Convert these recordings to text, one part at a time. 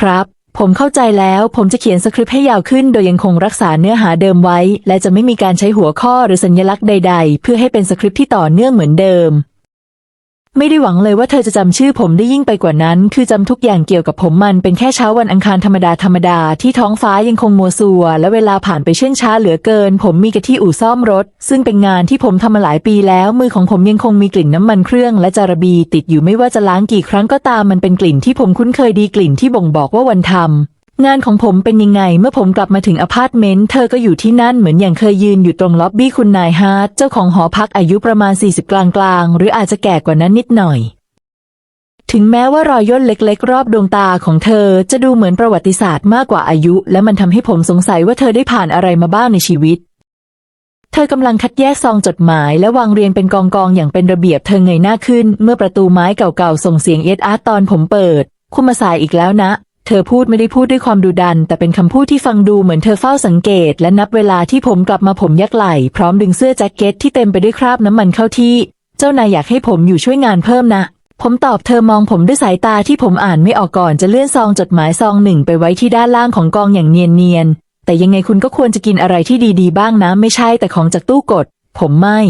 ครับ ผมเข้าใจแล้ว ผมจะเขียนสคริปต์ให้ยาวขึ้น โดยยังคงรักษาเนื้อหาเดิมไว้ และจะไม่มีการใช้หัวข้อหรือสัญลักษณ์ใด ๆ เพื่อให้เป็นสคริปต์ที่ต่อเนื่องเหมือนเดิม ไม่ได้หวังเลยว่าเธอจะจำชื่อผมได้ยิ่งไปกว่านั้น คือจำทุกอย่างเกี่ยวกับผมมันเป็นแค่เช้าวันอังคารธรรมดาธรรมดาที่ท้องฟ้ายังคงมัวซัว และเวลาผ่านไปเช่นช้าเหลือเกิน ผมมีกะที่อู่ซ่อมรถ ซึ่งเป็นงานที่ผมทำมาหลายปีแล้ว มือของผมยังคงมีกลิ่นน้ำมันเครื่อง และจารบีติดอยู่ไม่ว่าจะล้างกี่ครั้งก็ตามมันเป็นกลิ่นที่ผมคุ้นเคยดีกลิ่นที่บ่งบอกว่าวันทำ งานของผมเป็นยังไงเมื่อผมกลับมาถึงอพาร์ตเมนต์เธอก็อยู่ที่นั่นเหมือนอย่างเคยยืนอยู่ตรงล็อบบี้คุณนายฮาร์ดเจ้าของหอพักอายุประมาณ 40 กลางๆ หรืออาจจะแก่กว่านั้นนิดหน่อย ถึงแม้ว่ารอยย่นเล็กๆ รอบดวงตาของเธอจะดูเหมือนประวัติศาสตร์มากกว่าอายุ และมันทำให้ผมสงสัยว่าเธอได้ผ่านอะไรมาบ้างในชีวิต เธอกำลังคัดแยกซองจดหมายและวางเรียงเป็นกองๆอย่างเป็นระเบียบเธอเงยหน้าขึ้น เมื่อประตูไม้เก่าๆส่งเสียงเอ็ดอาร์ตตอนผมเปิดคุณมาสายอีกแล้วนะ เธอพูดไม่ได้พูดด้วยความดุดัน แต่เป็นคำพูดที่ฟังดูเหมือนเธอเฝ้าสังเกต และนับเวลาที่ผมกลับมาผมยักไหล่พร้อมดึงเสื้อแจ็คเก็ตที่เต็มไปด้วยคราบน้ำมันเข้าที่ เจ้านายอยากให้ผมอยู่ช่วยงานเพิ่มนะ ผมตอบเธอมองผมด้วยสายตาที่ผมอ่านไม่ออกก่อนจะเลื่อนซองจดหมายซองหนึ่งไปไว้ที่ด้านล่างของกองอย่างเนียนๆแต่ยังไงคุณก็ควรจะกินอะไรที่ดีๆ บ้างนะไม่ใช่แต่ของจากตู้กด ผมไม่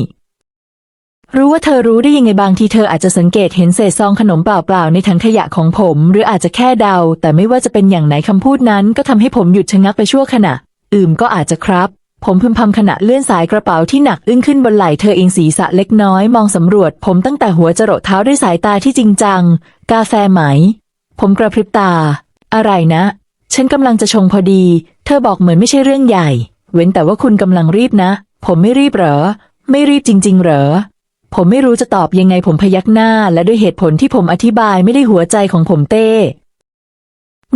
รู้ว่าเธอรู้ได้ยังไงบางทีเธออาจจะสังเกตเห็นเศษซองขนมเปล่าๆ ในถังขยะของผม หรืออาจจะแค่เดา แต่ไม่ว่าจะเป็นอย่างไหนคำพูดนั้น ก็ทำให้ผมหยุดชะงักไปชั่วขณะ อืมก็อาจจะครับ ผมพึมพำขณะเลื่อนสายกระเป๋าที่หนักอึ้งขึ้นบนไหล่เธอเองศีรษะเล็กน้อย มองสำรวจ ผมตั้งแต่หัวจรดเท้าด้วยสายตาที่จริงจัง กาแฟไหม ผมกระพริบตา อะไรนะ ฉันกำลังจะชงพอดี เธอบอกเหมือนไม่ใช่เรื่องใหญ่ เว้นแต่ว่าคุณกำลังรีบนะ ผมไม่รีบเหรอ ไม่รีบจริง ๆ เหรอ ผมไม่รู้จะตอบยังไงผมพยักหน้า และด้วยเหตุผลที่ผมอธิบายไม่ได้หัวใจของผมเต้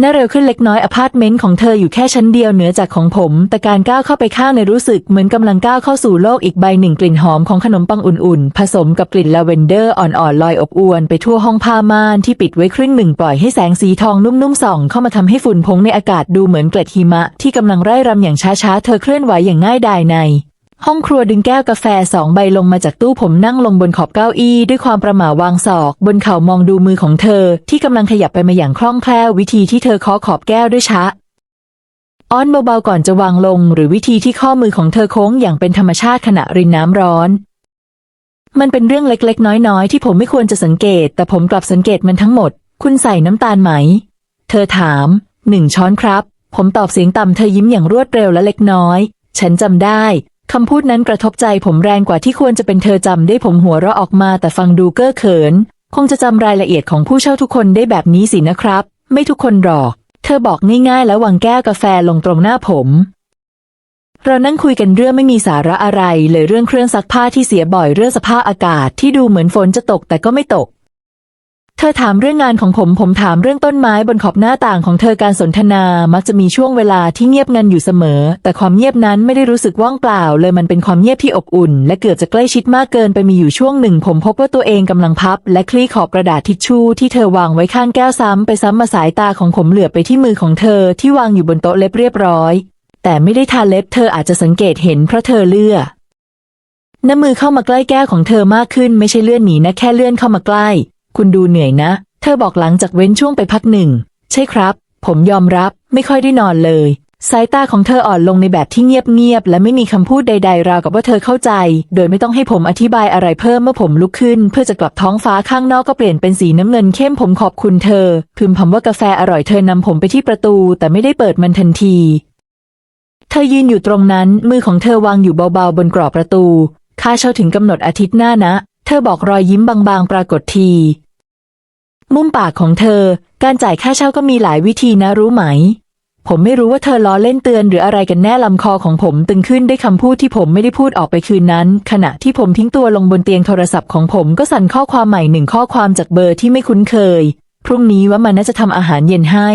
น่าเร็วขึ้นเล็กน้อยอพาร์ตเมนต์ของเธออยู่แค่ชั้นเดียวเหนือจากของผม แต่การก้าวเข้าไปข้างในรู้สึกเหมือนกำลังก้าวเข้าสู่โลกอีกใบหนึ่งกลิ่นหอมของขนมปังอุ่นๆ ผสมกับกลิ่นลาเวนเดอร์อ่อนๆลอยอบอวนไปทั่วห้องผ้าม่านที่ปิดไว้ครึ่งหนึ่งปล่อยให้แสงสีทองนุ่มๆส่อง เข้ามาทำให้ฝุ่นพงในอากาศดูเหมือนเกล็ดหิมะที่กำลังไร่รำอย่างช้าๆ เธอเคลื่อนไหวอย่างง่ายดายใน ห้องครัวดึงแก้วกาแฟสองใบลงมาจากตู้ผมนั่งลงบนขอบเก้าอี้ด้วยความประหม่าวางศอก บนเข่ามองดูมือของเธอ ที่กำลังขยับไปมาอย่างคล่องแคล่ววิธีที่เธอเคาะขอบแก้วด้วยช้าอ้อนเบาๆก่อนจะวางลง หรือวิธีที่ข้อมือของเธอโค้งอย่างเป็นธรรมชาติขณะรินน้ำร้อน มันเป็นเรื่องเล็กๆ น้อยๆ ที่ผมไม่ควรจะสังเกต แต่ผมกลับสังเกตมันทั้งหมด คุณใส่น้ำตาลไหม เธอถามหนึ่งช้อนครับ ผมตอบเสียงต่ำเธอยิ้มอย่างรวดเร็วและเล็กน้อย ฉันจำได้ คำพูดนั้นกระทบใจผมแรงกว่าที่ควรจะเป็นเธอจำได้ผมหัวเราะออกมาแต่ฟังดูเก้อเขิน คงจะจำรายละเอียดของผู้เช่าทุกคนได้แบบนี้สินะครับ ไม่ทุกคนหรอก เธอบอกง่ายๆ แล้ววางแก้วกาแฟลงตรงหน้าผม เรานั่งคุยกันเรื่องไม่มีสาระอะไร เลยเรื่องเครื่องซักผ้าที่เสียบ่อยเรื่องสภาพอากาศที่ดูเหมือนฝนจะตกแต่ก็ไม่ตก เธอถามเรื่องงานของผม ผมถามเรื่องต้นไม้บนขอบหน้าต่างของเธอการสนทนามักจะมีช่วงเวลาที่เงียบงันอยู่เสมอ แต่ความเงียบนั้นไม่ได้รู้สึกว่างเปล่า เลยมันเป็นความเงียบที่อบอุ่น และเกือบจะใกล้ชิดมากเกินไปมีอยู่ช่วงหนึ่ง ผมพบว่าตัวเองกำลังพับ และคลี่ขอบกระดาษทิชชู่ที่เธอวางไว้ข้างแก้วซ้ำไปซ้ำมาสายตาของผมเหลือไปที่มือของเธอที่วางอยู่บนโต๊ะเล็บเรียบร้อย แต่ไม่ได้ทาเล็บเธออาจจะสังเกตเห็นเพราะเธอเลือกน้ำมือเข้ามาใกล้แก้วของเธอมากขึ้น ไม่ใช่เลื่อนหนีนะแค่เลื่อนเข้ามาใกล้ คุณดูเหนื่อยนะ เธอบอกหลังจากเว้นช่วงไปพักหนึ่ง ใช่ครับ ผมยอมรับไม่ค่อยได้นอนเลย สายตาของเธออ่อนลงในแบบที่เงียบๆและไม่มีคำพูดใด ๆ ราวกับว่าเธอเข้าใจ โดยไม่ต้องให้ผมอธิบายอะไรเพิ่มเมื่อผมลุกขึ้น เพื่อจะกลับท้องฟ้าข้างนอกก็เปลี่ยนเป็นสีน้ำเงินเข้มผมขอบคุณเธอ พึมพำว่ากาแฟอร่อยเธอนำผมไปที่ประตู แต่ไม่ได้เปิดมันทันทีเธอยืนอยู่ตรงนั้นมือของเธอวางอยู่เบาๆ บนกรอบประตู ค่าเช่าถึงกำหนดอาทิตย์หน้านะ ธอบอกรอยยิ้มบางๆ ปรากฏที มุมปากของเธอ การจ่ายค่าเช่าก็มีหลายวิธีนะรู้ไหม ผมไม่รู้ว่าเธอล้อเล่นเตือนหรืออะไรกันแน่ลำคอของผมตึงขึ้นด้วยคำพูดที่ผมไม่ได้พูดออกไปคืนนั้น ขณะที่ผมทิ้งตัวลงบนเตียงโทรศัพท์ของผมก็สั่นข้อความใหม่หนึ่งข้อความจากเบอร์ที่ไม่คุ้นเคย พรุ่งนี้ว่ามันน่าจะทำอาหารเย็นให้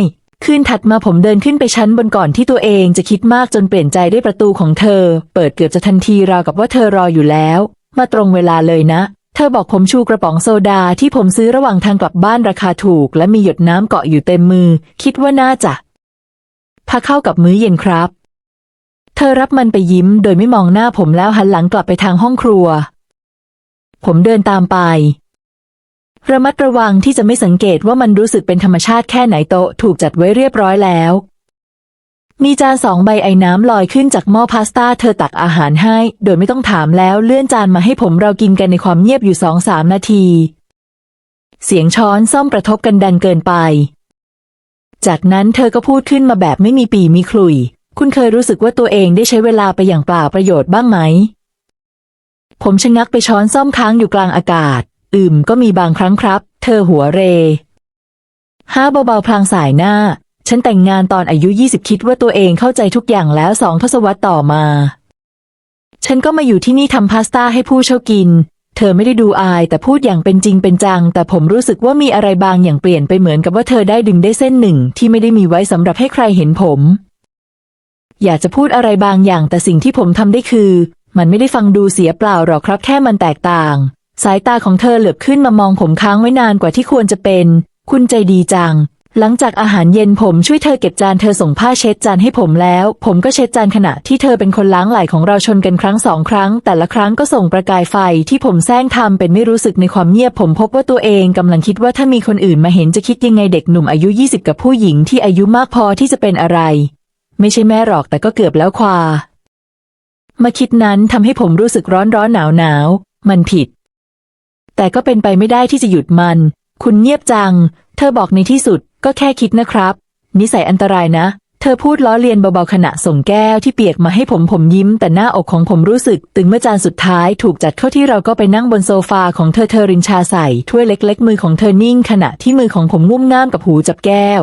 คืนถัดมาผมเดินขึ้นไปชั้นบนก่อนที่ตัวเองจะคิดมากจนเปลี่ยนใจด้วยประตูของเธอ เปิดเกือบจะทันทีราวกับว่าเธอรออยู่แล้ว มาตรงเวลาเลยนะ เธอบอกผมชูกระป๋องโซดาที่ผมซื้อระหว่างทางกลับบ้านราคาถูก และมีหยดน้ำเกาะอยู่เต็มมือ คิดว่าน่าจะพาเข้ากับมื้อเย็นครับ เธอรับมันไปยิ้ม โดยไม่มองหน้าผมแล้วหันหลังกลับไปทางห้องครัว ผมเดินตามไป ระมัดระวังที่จะไม่สังเกตว่ามันรู้สึกเป็นธรรมชาติแค่ไหนโต๊ะถูกจัดไว้เรียบร้อยแล้ว มีจานสองใบไอ้น้ำลอยขึ้นจากหม้อพาสต้าเธอตักอาหารให้ โดยไม่ต้องถามแล้วเลื่อนจานมาให้ผมเรากินกันในความเงียบอยู่สองสามนาที เสียงช้อนซ่อมกระทบกันดังเกินไป จากนั้นเธอก็พูดขึ้นมาแบบไม่มีปีมีขลุย คุณเคยรู้สึกว่าตัวเองได้ใช้เวลาไปอย่างเปล่าประโยชน์บ้างไหม ผมชะงักไปช้อนซ่อมค้างอยู่กลางอากาศ อืมก็มีบางครั้งครับ เธอหัวเรห้าเบาๆพลางสายหน้า ฉันแต่งงานตอนอายุ 20 คิดว่าตัวเองเข้าใจทุกอย่างแล้วสองทศวรรษต่อมา ฉันก็มาอยู่ที่นี่ทำพาสต้าให้ผู้เช่ากิน เธอไม่ได้ดูอายแต่พูดอย่างเป็นจริงเป็นจัง แต่ผมรู้สึกว่ามีอะไรบางอย่างเปลี่ยนไปเหมือนกับว่าเธอได้ดึงได้เส้นหนึ่ง ที่ไม่ได้มีไว้สำหรับให้ใครเห็นผม อยากจะพูดอะไรบางอย่างแต่สิ่งที่ผมทำได้คือ มันไม่ได้ฟังดูเสียเปล่าหรอกครับแค่มันแตกต่าง สายตาของเธอเหลือบขึ้นมามองผมค้างไว้นานกว่าที่ควรจะเป็น คุณใจดีจัง หลังจากอาหารเย็นผมช่วยเธอเก็บจานเธอส่งผ้าเช็ดจานให้ผมแล้ว ผมก็เช็ดจานขณะที่เธอเป็นคนล้างไหล่ของเราชนกันครั้งสองครั้ง แต่ละครั้งก็ส่งประกายไฟที่ผมแซงทำเป็นไม่รู้สึกในความเงียบผมพบว่าตัวเองกำลังคิดว่าถ้ามีคนอื่นมาเห็นจะคิดยังไงเด็กหนุ่มอายุ 20 กับผู้หญิงที่อายุมากพอที่จะเป็นอะไร ไม่ใช่แม่หรอกแต่ก็เกือบแล้วความาคิดนั้นทำให้ผมรู้สึกร้อนร้อนหนาวหนาวมันผิด แต่ก็เป็นไปไม่ได้ที่จะหยุดมัน คุณเงียบจัง เธอบอกในที่สุด ก็แค่คิดนะครับ นิสัยอันตรายนะ เธอพูดล้อเลียนเบาๆขณะส่งแก้วที่เปียกมาให้ผมผมยิ้ม แต่หน้าอกของผมรู้สึก ตึงเมื่อจานสุดท้ายถูกจัดเข้าที่เราก็ไปนั่งบนโซฟาของเธอเธอรินชาใส่ถ้วยเล็ก ๆ มือของเธอนิ่ง ขณะที่มือของผมงุ่มง่ามกับหูจับแก้ว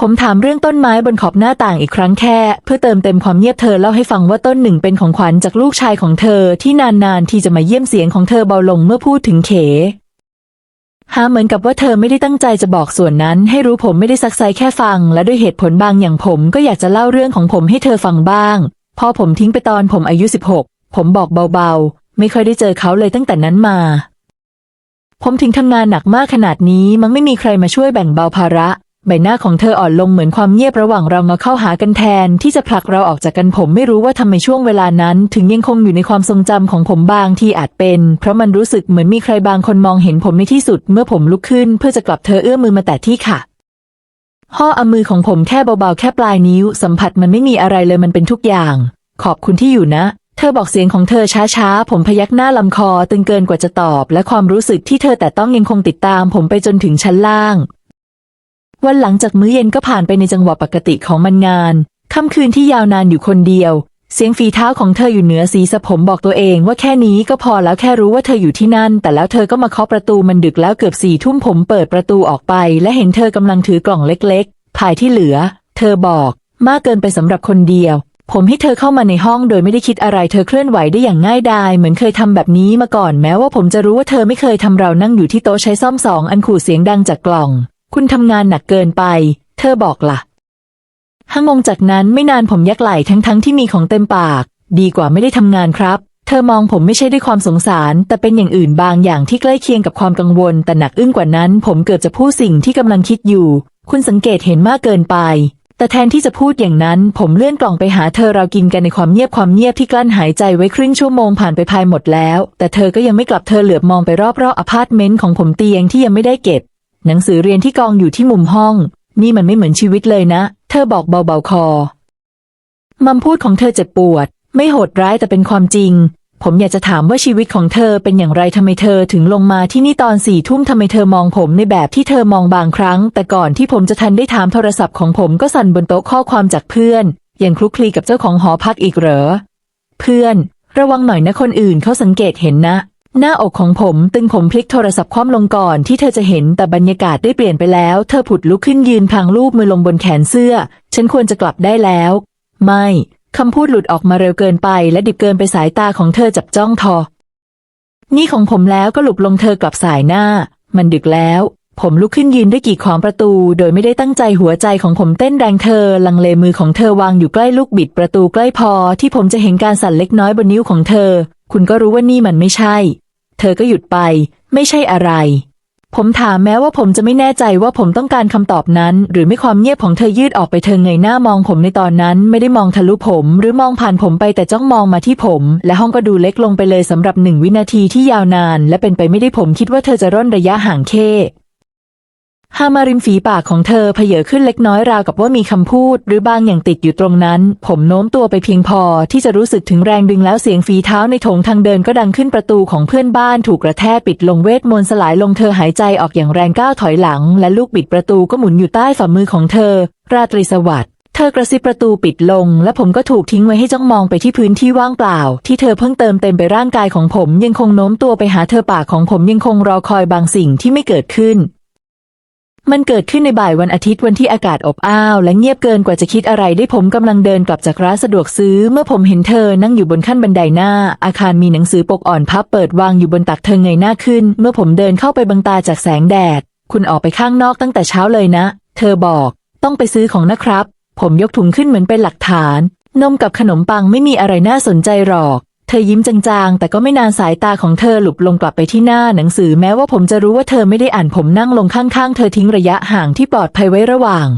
ผมถามเรื่องต้นไม้บนขอบหน้าต่างอีกครั้งแค่ เพื่อเติมเต็มความเงียบเธอเล่าให้ฟังว่าต้นหนึ่งเป็นของขวัญจากลูกชายของเธอที่นานๆที่จะมาเยี่ยมเสียงของเธอเบาลงเมื่อพูดถึงเข หาเหมือนกับว่าเธอไม่ได้ตั้งใจจะบอกส่วนนั้น ให้รู้ผมไม่ได้ซักไซแค่ฟัง และด้วยเหตุผลบางอย่างผมก็อยากจะเล่าเรื่องของผมให้เธอฟังบ้าง พอผมทิ้งไปตอนผมอายุ 16 ผมบอกเบาๆ ไม่ค่อยได้เจอเขาเลยตั้งแต่นั้นมา ผมถึงทำงานหนักมากขนาดนี้มันไม่มีใครมาช่วยแบ่งเบาภาระ ใบหน้าของเธออ่อนลงเหมือนความเงียบระหว่างเรามาเข้าหากันแทน ที่จะผลักเราออกจากกันผมไม่รู้ว่าทำไมช่วงเวลานั้น ถึงยังคงอยู่ในความทรงจำของผมบางที่อาจเป็น เพราะมันรู้สึกเหมือนมีใครบางคนมองเห็นผมในที่สุด เมื่อผมลุกขึ้น เพื่อจะกลับเธอเอื้อมมือมาแตะที่ค่ะห่อเอามือของผมแค่เบาๆแค่ปลายนิ้ว สัมผัสมันไม่มีอะไรเลยมันเป็นทุกอย่าง ขอบคุณที่อยู่นะ เธอบอกเสียงของเธอช้าๆ ผมพยักหน้าลำคอตึงเกินกว่าจะตอบ และความรู้สึกที่เธอแต่ต้องยังคงติดตาม ผมไปจนถึงชั้นล่าง วันหลังจากมื้อเย็นก็ผ่านไปในจังหวะปกติของมันงาน ค่ำคืนที่ยาวนานอยู่คนเดียว เสียงฝีเท้าของเธออยู่เหนือศีรษะผมบอกตัวเองว่าแค่นี้ก็พอแล้วแค่รู้ว่าเธออยู่ที่นั่น แต่แล้วเธอก็มาเคาะประตูมันดึกแล้วเกือบสี่ทุ่มผมเปิดประตูออกไป และเห็นเธอกำลังถือกล่องเล็กๆภายที่เหลือ เธอบอกมากเกินไปสำหรับคนเดียว ผมให้เธอเข้ามาในห้องโดยไม่ได้คิดอะไร เธอเคลื่อนไหวได้อย่างง่ายดาย เหมือนเคยทำแบบนี้มาก่อนแม้ว่าผมจะรู้ว่าเธอไม่เคยทำเรานั่งอยู่ที่โต๊ะใช้ซ่อมสองอันขู่เสียงดังจากกล่อง คุณทำงานหนักเกินไป เธอบอกล่ะห้างงจากนั้นไม่นานผมยักไหล่ทั้งๆทที่มีของเต็มปาก ดีกว่าไม่ได้ทำงานครับ เธอมองผมไม่ใช่ด้วยความสงสาร แต่เป็นอย่างอื่นบางอย่างที่ใกล้เคียงกับความกังวล แต่หนักอึ้งกว่านั้น ผมเกือบจะพูดสิ่งที่กำลังคิดอยู่ คุณสังเกตเห็นมากเกินไป แต่แทนที่จะพูดอย่างนั้น ผมเลื่อนกล่องไปหาเธอเรากินกันในความเงียบความเงียบที่กลั้นหายใจไว้ครึ่งชั่วโมงผ่านไปภายหมดแล้ว แต่เธอก็ยังไม่กลับเธอเหลือบมองไปรอบๆอพาร์ตเมนต์ของผมเตียงที่ยังไม่ได้เก็บ หนังสือเรียนที่กองอยู่ที่มุมห้อง นี่มันไม่เหมือนชีวิตเลยนะ เธอบอกเบาๆคอ มัมพูดของเธอเจ็บปวด ไม่โหดร้ายแต่เป็นความจริง ผมอยากจะถามว่าชีวิตของเธอเป็นอย่างไรทำไมเธอถึงลงมาที่นี่ตอนสี่ทุ่มทำไมเธอมองผมในแบบที่เธอมองบางครั้ง แต่ก่อนที่ผมจะทันได้ถามโทรศัพท์ของผมก็สั่นบนโต๊ะข้อความจากเพื่อน อยังคลุกคลีกับเจ้าของหอพักอีกเหรอ เพื่อน ระวังหน่อยนะคนอื่นเขาสังเกตเห็นนะ หน้าอกของผมตึงผมพลิกโทรศัพท์คว่ำลงก่อนที่เธอจะเห็นแต่บรรยากาศได้เปลี่ยนไปแล้ว เธอผุดลุกขึ้นยืนพลางรูปมือลงบนแขนเสื้อ ฉันควรจะกลับได้แล้ว ไม่คำพูดหลุดออกมาเร็วเกินไป และดิบเกินไปสายตาของเธอจับจ้องทอ นี่ของผมแล้วก็หลุบลงเธอกลับสายหน้า มันดึกแล้ว ผมลุกขึ้นยืนด้วยกีดขวางประตู โดยไม่ได้ตั้งใจหัวใจของผมเต้นแรงเธอ ลังเลมือของเธอวางอยู่ใกล้ลูกบิดประตูใกล้พอ ที่ผมจะเห็นการสั่นเล็กน้อยบนนิ้วของเธอ คุณก็รู้ว่านี่มันไม่ใช่ เธอก็หยุดไป ไม่ใช่อะไร ผมถามแม้ว่าผมจะไม่แน่ใจว่าผมต้องการคำตอบนั้น หรือไม่ความเงียบของเธอยืดออกไปเธอเงยหน้ามองผมในตอนนั้นไม่ได้มองทะลุผม หรือมองผ่านผมไปแต่จ้องมองมาที่ผม และห้องก็ดูเล็กลงไปเลยสำหรับหนึ่งวินาทีที่ยาวนาน และเป็นไปไม่ได้ผมคิดว่าเธอจะร่นระยะห่างเค ฮามาริมฝีปากของเธอเพเยอขึ้นเล็กน้อยราวกับว่ามีคำพูด หรือบางอย่างติดอยู่ตรงนั้น ผมโน้มตัวไปเพียงพอที่จะรู้สึกถึงแรงดึงแล้วเสียงฝีเท้าในโถงทางเดินก็ดังขึ้นประตูของเพื่อนบ้านถูกกระแทกปิดลงเวทมนต์สลายลงเธอหายใจออกอย่างแรงก้าวถอยหลัง และลูกบิดประตูก็หมุนอยู่ใต้ฝ่ามือของเธอ ราตรีสวัสดิ์เธอกระซิบประตูปิดลง และผมก็ถูกทิ้งไว้ให้จ้องมองไปที่พื้นที่ว่างเปล่า ที่เธอเพิ่งเติมเต็มไปร่างกายของผม ยังคงโน้มตัวไปหาเธอปากของผมยังคงรอคอยบางสิ่งที่ไม่เกิดขึ้น มันเกิดขึ้นในบ่ายวันอาทิตย์วันที่อากาศอบอ้าวและเงียบเกินกว่าจะคิดอะไรได้ผมกำลังเดินกลับจากร้านสะดวกซื้อ เมื่อผมเห็นเธอนั่งอยู่บนขั้นบันไดหน้า อาคารมีหนังสือปกอ่อนพับเปิดวางอยู่บนตักเธอเงยหน้าขึ้น เมื่อผมเดินเข้าไปบังตาจากแสงแดด คุณออกไปข้างนอกตั้งแต่เช้าเลยนะ เธอบอก ต้องไปซื้อของนะครับ ผมยกถุงขึ้นเหมือนเป็นหลักฐาน นมกับขนมปังไม่มีอะไรน่าสนใจหรอก เธอยิ้มจางๆ แต่ก็ไม่นานสายตาของเธอหลุบลงกลับไปที่หน้าหนังสือแม้ว่าผมจะรู้ว่าเธอไม่ได้อ่านผมนั่งลงข้างๆ เธอทิ้งระยะห่างที่ปลอดภัยไว้ระหว่าง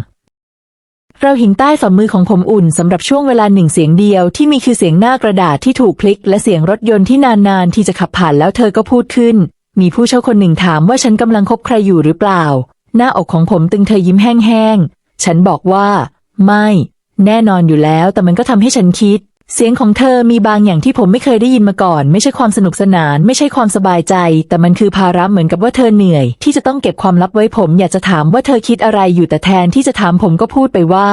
เราหินใต้ฝ่ามือของผมอุ่นสำหรับช่วงเวลาหนึ่งเสียงเดียวที่มีคือเสียงหน้ากระดาษที่ถูกพลิก และเสียงรถยนต์ที่นานๆ ที่จะขับผ่านแล้วเธอก็พูดขึ้น มีผู้เช่าคนหนึ่งถามว่าฉันกำลังคบใครอยู่หรือเปล่า หน้าอกของผมตึงเธอยิ้มแห้งๆ ฉันบอกว่า ไม่ แน่นอนอยู่แล้ว แต่มันก็ทำให้ฉันคิด เสียงของเธอมีบางอย่างที่ผมไม่เคยได้ยินมาก่อน ไม่ใช่ความสนุกสนาน ไม่ใช่ความสบายใจ แต่มันคือภาระเหมือนกับว่าเธอเหนื่อย ที่จะต้องเก็บความลับไว้ผม อยากจะถามว่าเธอคิดอะไรอยู่แต่แทนที่จะถามผมก็พูดไปว่า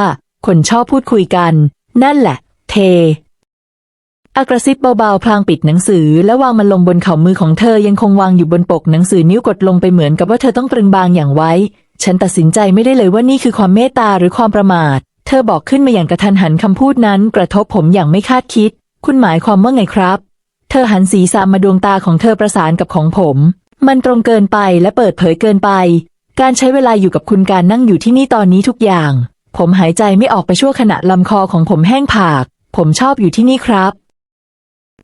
คนชอบพูดคุยกัน นั่นแหละ เทอากระซิบเบาๆ พลางปิดหนังสือ และวางมันลงบนเข่ามือของเธอยังคงวางอยู่บนปกหนังสือนิ้วกดลงไปเหมือนกับว่าเธอต้องตรึงบางอย่างไว้ ฉันตัดสินใจไม่ได้เลยว่านี่คือความเมตตาหรือความประมาท เธอบอกขึ้นมาอย่างกระทันหันคำพูดนั้นกระทบผมอย่างไม่คาดคิด คุณหมายความว่าไงครับ เธอหันศีรษะมาดวงตาของเธอประสานกับของผม มันตรงเกินไปและเปิดเผยเกินไป การใช้เวลาอยู่กับคุณการนั่งอยู่ที่นี่ตอนนี้ทุกอย่าง ผมหายใจไม่ออกไปชั่วขณะลำคอของผมแห้งผาก ผมชอบอยู่ที่นี่ครับ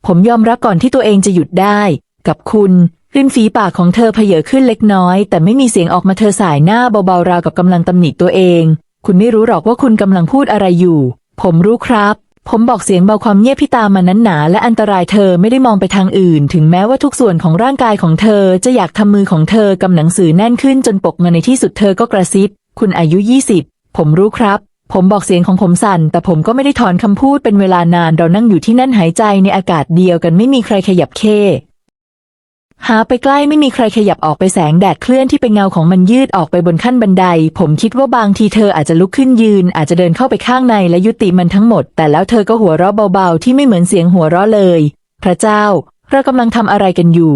ผมยอมรับก่อนที่ตัวเองจะหยุดได้ กับคุณริมฝีปากของเธอเพเยอขึ้นเล็กน้อย แต่ไม่มีเสียงออกมาเธอสายหน้าเบาๆราวกับกำลังตำหนิตัวเอง คุณไม่รู้หรอกว่าคุณกำลังพูดอะไรอยู่ ผมรู้ครับ ผมบอกเสียงเบาความเงียบที่ตามมานั้นหนาและอันตรายเธอไม่ได้มองไปทางอื่น ถึงแม้ว่าทุกส่วนของร่างกายของเธอจะอยากทำมือของเธอกำหนังสือแน่นขึ้นจนปกเงินในที่สุดเธอก็กระซิบ คุณอายุยี่สิบผมรู้ครับ ผมบอกเสียงของผมสั่น แต่ผมก็ไม่ได้ถอนคำพูดเป็นเวลานานเรานั่งอยู่ที่นั่นหายใจในอากาศเดียวกันไม่มีใครขยับเค หาไปใกล้ไม่มีใครขยับออกไปแสงแดดเคลื่อนที่เป็นเงาของมันยืดออกไปบนขั้นบันได ผมคิดว่าบางทีเธออาจจะลุกขึ้นยืน อาจจะเดินเข้าไปข้างในและยุติมันทั้งหมด แต่แล้วเธอก็หัวเราะเบาๆ ที่ไม่เหมือนเสียงหัวเราะเลย พระเจ้า เรากำลังทำอะไรกันอยู่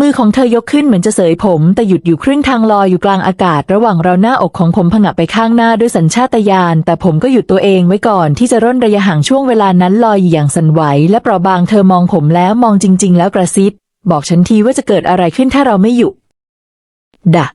มือของเธอยกขึ้นเหมือนจะเสยผม แต่หยุดอยู่ครึ่งทางลอยอยู่กลางอากาศ ระหว่างเราหน้าอกของผมผงะไปข้างหน้าด้วยสัญชาตญาณแต่ผมก็หยุดตัวเองไว้ก่อนที่จะร่นระยะห่างช่วงเวลานั้นลอยอย่างสันไหว และเปราะบางเธอมองผมแล้วมองจริง ๆ แล้วกระซิบ บอกฉันทีว่าจะเกิดอะไรขึ้นถ้าเราไม่อยู่ดะ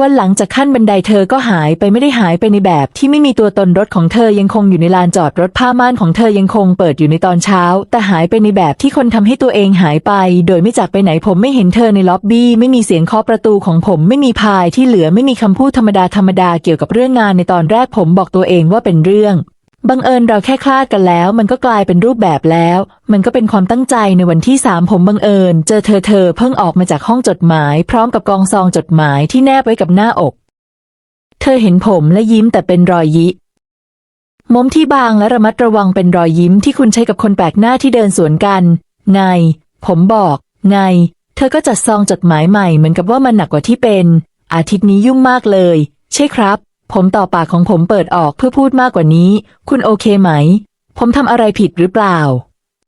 วันหลังจากขั้นบันไดเธอก็หายไปไม่ได้หายไปในแบบที่ไม่มีตัวตนรถของเธอยังคงอยู่ในลานจอดรถผ้าม่านของเธอยังคงเปิดอยู่ในตอนเช้า แต่หายไปในแบบที่คนทำให้ตัวเองหายไป โดยไม่จากไปไหนผมไม่เห็นเธอในล็อบบี้ ไม่มีเสียงเคาะประตูของผมไม่มีพายที่เหลือไม่มีคำพูดธรรมดาธรรมดาเกี่ยวกับเรื่องงานในตอนแรกผมบอกตัวเองว่าเป็นเรื่อง บังเอิญเราแค่คลาดกันแล้ว มันก็กลายเป็นรูปแบบแล้ว มันก็เป็นความตั้งใจในวันที่สามผมบังเอิญ เจอเธอเธอเพิ่งออกมาจากห้องจดหมาย พร้อมกับกองซองจดหมายที่แนบไว้กับหน้าอก เธอเห็นผมและยิ้มแต่เป็นรอยยิมมที่บางและระมัดระวังเป็นรอยยิ้มที่คุณใช้กับคนแปลกหน้าที่เดินสวนกัน ไง ผมบอก ไง เธอก็จัดซองจดหมายใหม่เหมือนกับว่ามันหนักกว่าที่เป็น อาทิตย์นี้ยุ่งมากเลย ใช่ครับ ผมต่อปากของผมเปิดออกเพื่อพูดมากกว่านี้ คุณโอเคไหม ผมทำอะไรผิดหรือเปล่า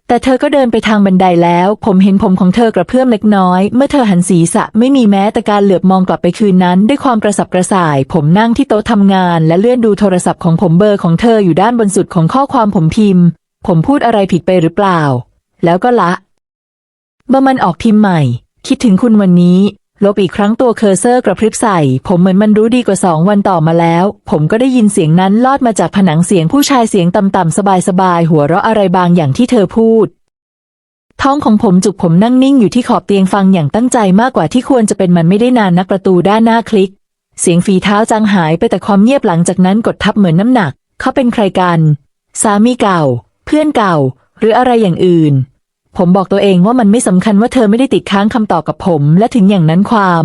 แต่เธอก็เดินไปทางบันไดแล้ว ผมเห็นผมของเธอกระเพื่อมเล็กน้อย เมื่อเธอหันศีรษะไม่มีแม้แต่การเหลือบมองกลับไปคืนนั้น ด้วยความกระสับกระส่าย ผมนั่งที่โต๊ะทำงาน และเลื่อนดูโทรศัพท์ของผมเบอร์ของเธออยู่ด้านบนสุดของข้อความผมพิมพ์ ผมพูดอะไรผิดไปหรือเปล่า แล้วก็ละเบอร์มันออกพิมพ์ใหม่ คิดถึงคุณวันนี้ ลบอีกครั้งตัวเคอร์เซอร์กระพริบใส่ ผมเหมือนมันรู้ดีกว่าสองวันต่อมาแล้ว ผมก็ได้ยินเสียงนั้นลอดมาจากผนังเสียงผู้ชายเสียงต่ำๆสบายๆหัวเราะอะไรบางอย่างที่เธอพูด ท้องของผมจุกผมนั่งนิ่งอยู่ที่ขอบเตียงฟังอย่างตั้งใจมากกว่าที่ควรจะเป็นมันไม่ได้นานนักประตูด้านหน้าคลิก เสียงฝีเท้าจางหายไปแต่ความเงียบหลังจากนั้นกดทับเหมือนน้ำหนัก เขาเป็นใครกัน สามีเก่า เพื่อนเก่า หรืออะไรอย่างอื่น ผมบอกตัวเองว่ามันไม่สำคัญว่าเธอไม่ได้ติดค้างคำตอบกับผม และถึงอย่างนั้นความ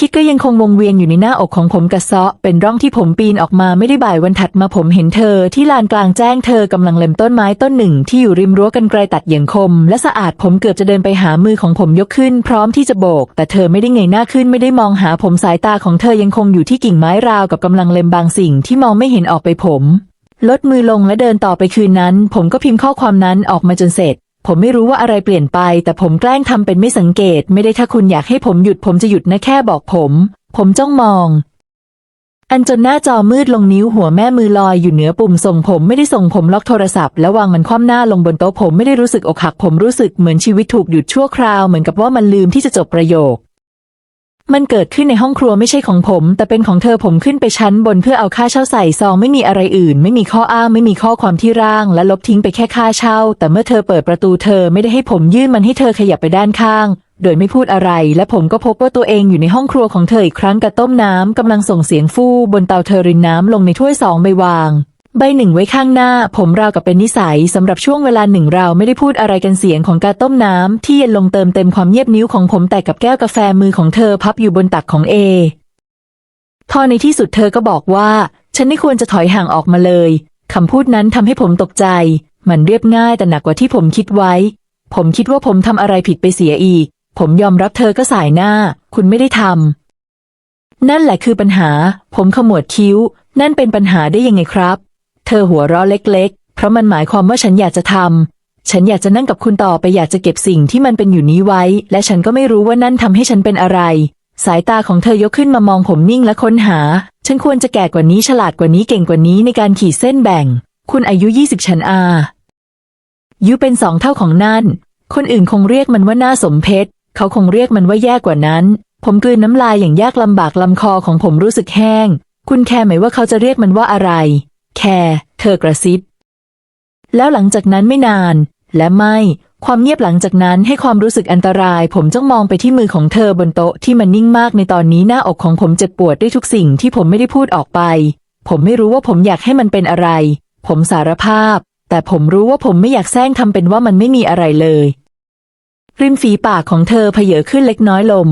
คิดก็ยังคงวงเวียนอยู่ในหน้าอกของผมกระเซาะเป็นร่องที่ผมปีนออกมาไม่ได้บ่ายวันถัดมาผมเห็นเธอ ที่ลานกลางแจ้งเธอกำลังเล็มต้นไม้ต้นหนึ่ง ที่อยู่ริมรั้วกันไกลตัดอย่างคม และสะอาดผมเกือบจะเดินไปหามือของผมยกขึ้น พร้อมที่จะโบก แต่เธอไม่ได้เงยหน้าขึ้นไม่ได้มองหาผมสายตาของเธอยังคงอยู่ที่กิ่งไม้ราวกับกำลังเล็มบางสิ่งที่มองไม่เห็นออกไปผมลดมือลงและเดินต่อไปคืนนั้น ผมก็พิมพ์ข้อความนั้นออกมาจนเสร็จ ผมไม่รู้ว่าอะไรเปลี่ยนไป แต่ผมแกล้งทำเป็นไม่สังเกต ไม่ได้ถ้าคุณอยากให้ผมหยุดผมจะหยุดนะแค่บอกผม ผมจ้องมอง อันจนหน้าจอมืดลงนิ้วหัวแม่มือลอยอยู่เหนือปุ่มส่งผมไม่ได้ส่งผมล็อกโทรศัพท์แล้ววางมันคว่ำหน้าลงบนโต๊ะผมไม่ได้รู้สึกอกหักผมรู้สึกเหมือนชีวิตถูกหยุดชั่วคราวเหมือนกับว่ามันลืมที่จะจบประโยค มันเกิดขึ้นในห้องครัวไม่ใช่ของผม แต่เป็นของเธอผมขึ้นไปชั้นบนเพื่อเอาค่าเช่าใส่ซองไม่มีอะไรอื่น ไม่มีข้ออ้างไม่มีข้อความที่ร่าง และลบทิ้งไปแค่ค่าเช่า แต่เมื่อเธอเปิดประตูเธอไม่ได้ให้ผมยื่นมันให้เธอขยับไปด้านข้าง โดยไม่พูดอะไร และผมก็พบว่าตัวเองอยู่ในห้องครัวของเธออีกครั้งกระต้มน้ำกำลังส่งเสียงฟู่บนเตาเธอรินน้ำลงในถ้วยสองใบวาง ใบหนึ่งไว้ข้างหน้า ผมราวกับเป็นนิสัยสำหรับช่วงเวลาหนึ่งเราไม่ได้พูดอะไรกันเสียงของการต้มน้ำที่เย็นลงเติมเต็มความเงียบนิ้วของผมแต่กับแก้วกาแฟมือของเธอพับอยู่บนตักของเอพอในที่สุดเธอก็บอกว่า ฉันไม่ควรจะถอยห่างออกมาเลยคำพูดนั้นทำให้ผมตกใจ มันเรียบง่ายแต่หนักกว่าที่ผมคิดไว้ ผมคิดว่าผมทำอะไรผิดไปเสียอีก ผมยอมรับเธอก็สายหน้า คุณไม่ได้ทำนั่นแหละคือปัญหา ผมขมวดคิ้ว นั่นเป็นปัญหาได้ยังไงครับ เธอหัวเราะเล็ก ๆ เพราะมันหมายความว่าฉันอยากจะทำ ฉันอยากจะนั่งกับคุณต่อไปอยากจะเก็บสิ่งที่มันเป็นอยู่นี้ไว้ และฉันก็ไม่รู้ว่านั่นทำให้ฉันเป็นอะไร สายตาของเธอยกขึ้นมามองผมนิ่งและค้นหา ฉันควรจะแก่กว่านี้ฉลาดกว่านี้เก่งกว่านี้ในการขีดเส้นแบ่ง คุณอายุยี่สิบฉันอายุเป็นสองเท่าของนั่น คนอื่นคงเรียกมันว่าหน้าสมเพชเขาคงเรียกมันว่าแย่กว่านั้น ผมกลืนน้ำลายอย่างยากลำบากลำคอของผมรู้สึกแห้ง คุณแคร์ไหมว่าเขาจะเรียกมันว่าอะไร แคร์เธอกระซิบ แล้วหลังจากนั้นไม่นาน และไม่ความเงียบหลังจากนั้นให้ความรู้สึกอันตราย ผมจ้องมองไปที่มือของเธอบนโต๊ะที่มันนิ่งมากในตอนนี้หน้าอกของผมเจ็บปวดด้วยทุกสิ่งที่ผมไม่ได้พูดออกไป ผมไม่รู้ว่าผมอยากให้มันเป็นอะไร ผมสารภาพ แต่ผมรู้ว่าผมไม่อยากแซงทำเป็นว่ามันไม่มีอะไรเลย ริมฝีปากของเธอเพเยอขึ้นเล็กน้อยลม